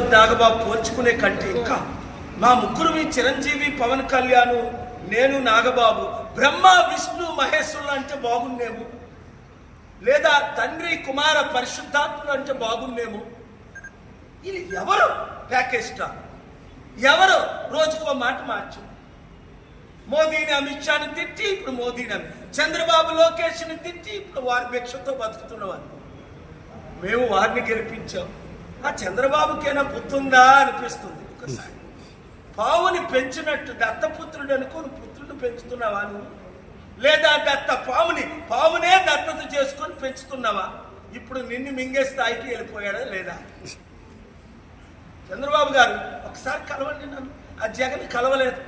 నాగబాబు పోల్చుకునే కంటే ఇంకా మా ముగ్గురు మీ చిరంజీవి పవన్ కళ్యాణ్ నేను నాగబాబు బ్రహ్మ విష్ణు మహేశ్వరులు అంటే బాగుండేమో. లేదా తండ్రి కుమార పరిశుద్ధాత్ములు అంటే బాగుండేమో. ఇది ఎవరు? ప్యాకేజ్ స్టార్ ఎవరు? రోజుకో మాట మార్చు. మోదీని అమిత్ షాను తిట్టి ఇప్పుడు మోదీని చంద్రబాబు లోకేష్ని తిట్టి ఇప్పుడు వారి భిక్షతో బతుకుతున్నవారు మేము వారిని గెలిపించాం. ఆ చంద్రబాబుకైనా బుద్ధుందా అనిపిస్తుంది ఒకసారి పావుని పెంచినట్టు దత్తపుత్రుడు అనుకోని పుత్రుడు పెంచుతున్నావా నువ్వు? లేదా దత్త పావుని పావునే దత్తత చేసుకొని పెంచుతున్నావా? ఇప్పుడు నిన్ను మింగే స్థాయికి వెళ్ళిపోయాడా లేదా? చంద్రబాబు గారు ఒకసారి కలవండి నన్ను. ఆ జగన్ కలవలేదు.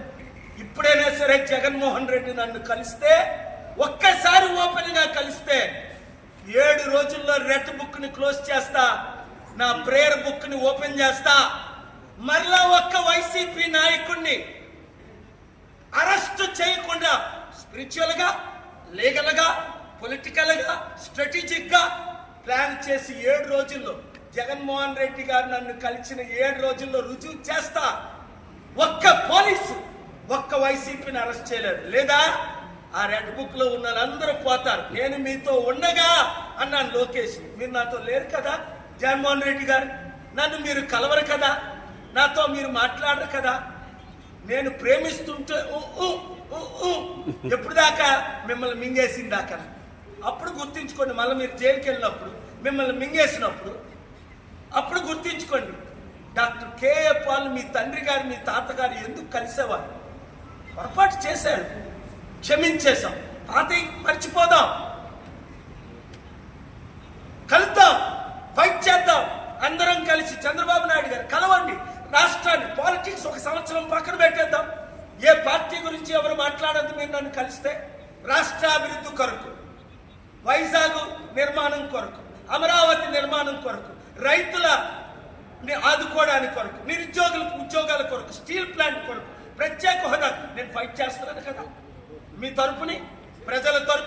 ఇప్పుడైనా సరే జగన్మోహన్ రెడ్డి నన్ను కలిస్తే ఒక్కసారి ఓపెన్గా కలిస్తే ఏడు రోజుల్లో రెడ్ బుక్ని క్లోజ్ చేస్తా నా ప్రేయర్ బుక్ని ఓపెన్ చేస్తా. మరలా ఒక్క వైసీపీ నాయకుడిని అరెస్ట్ చేయకుండా స్పిరిచువల్గా లీగల్గా పొలిటికల్గా స్ట్రాటజిక్గా ప్లాన్ చేసి ఏడు రోజుల్లో జగన్మోహన్ రెడ్డి గారు నన్ను కలిసిన ఏడు రోజుల్లో రుజువు చేస్తా. ఒక్క పోలీసు ఒక్క వైసీపీని అరెస్ట్ చేయలేదు. లేదా? ఆ రెడ్ బుక్లో ఉన్న అందరూ పోతారు. నేను మీతో ఉండగా అన్నాను లోకేష్ మీరు నాతో లేరు కదా? జగన్మోహన్ రెడ్డి గారు నన్ను మీరు కలవరు కదా? నాతో మీరు మాట్లాడరు కదా? నేను ప్రేమిస్తుంటే ఎప్పుడు దాకా మిమ్మల్ని మింగేసిన దాకా? అప్పుడు గుర్తించుకోండి మళ్ళీ మీరు జైలుకి వెళ్ళినప్పుడు మిమ్మల్ని మింగేసినప్పుడు అప్పుడు గుర్తించుకోండి డాక్టర్ కేఏ పాల్ మీ తండ్రి గారు మీ తాతగారు ఎందుకు కలిసేవారు? పొరపాటు చేశారు. క్షమించేశాం. పాత మర్చిపోదాం కలుద్దాం ఫైట్ చేద్దాం అందరం కలిసి చంద్రబాబు నాయుడు గారు కలవండి రాష్ట్రాన్ని పాలిటిక్స్ ఒక సంవత్సరం పక్కన పెట్టేద్దాం. ఏ పార్టీ గురించి ఎవరు మాట్లాడద్దు మీరు నన్ను కలిస్తే? రాష్ట్రాభివృద్ధి కొరకు వైజాగ్ నిర్మాణం కొరకు అమరావతి నిర్మాణం కొరకు రైతుల ఆదుకోవడానికి కొరకు నిరుద్యోగులకు ఉద్యోగాల కొరకు స్టీల్ ప్లాంట్ కొరకు ప్రత్యేక హోదా నేను ఫైట్ చేస్తున్నాను కదా. మీ తరపుని ప్రజల తరపు